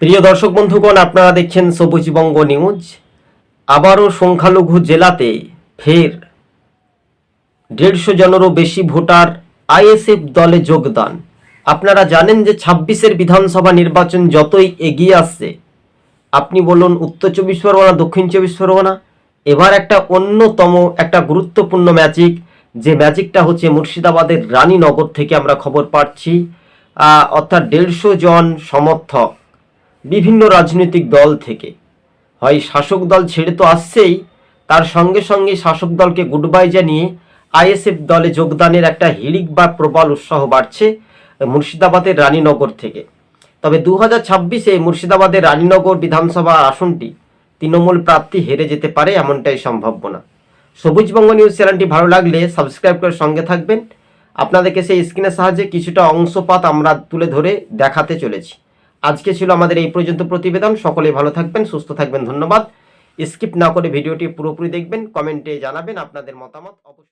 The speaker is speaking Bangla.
প্রিয় দর্শক বন্ধুগণ, আপনারা দেখছেন সবুজবঙ্গ নিউজ। আবারও সংখ্যালঘু জেলাতে ফের দেড়শো জনেরও বেশি ভোটার আইএসএফ দলে যোগদান। আপনারা জানেন যে ছাব্বিশের বিধানসভা নির্বাচন যতই এগিয়ে আসছে, আপনি বলুন উত্তর চব্বিশ পরগনা, দক্ষিণ চব্বিশ পরগনা, এবার একটা অন্যতম, একটা গুরুত্বপূর্ণ ম্যাজিক, যে ম্যাজিকটা হচ্ছে মুর্শিদাবাদের রানীনগর থেকে আমরা খবর পাচ্ছি। অর্থাৎ দেড়শো জন সমর্থক বিভিন্ন রাজনৈতিক দল থেকে। হয় শাসক দল ছেড়ে তো আসছেই, তার সঙ্গে সঙ্গে শাসক দলকে গুড বাই জানিয়ে আইএসএফ দলে যোগদানের একটা হিড়িক বা প্রবল উৎসাহ বাড়ছে মুর্শিদাবাদের রানীনগর থেকে। তবে দু হাজার ছাব্বিশে মুর্শিদাবাদের রানীনগর বিধানসভা আসনটি তৃণমূল প্রার্থী হেরে যেতে পারে এমনটাই সম্ভাবনা। সবুজবঙ্গ নিউজ চ্যানেলটি ভালো লাগলে সাবস্ক্রাইব করে সঙ্গে থাকবেন। আপনাদেরকে সেই স্ক্রিনের সাহায্যে কিছুটা অংশপাত আমরা তুলে ধরে দেখাতে চলেছি। আজকে ছিল আমাদের এই পর্যন্ত প্রতিবেদন। সকলেই ভালো থাকবেন, সুস্থ থাকবেন, ধন্যবাদ। স্কিপ না করে ভিডিওটি পুরোপুরি দেখবেন, কমেন্টে জানাবেন আপনাদের মতামত। অবশ্যই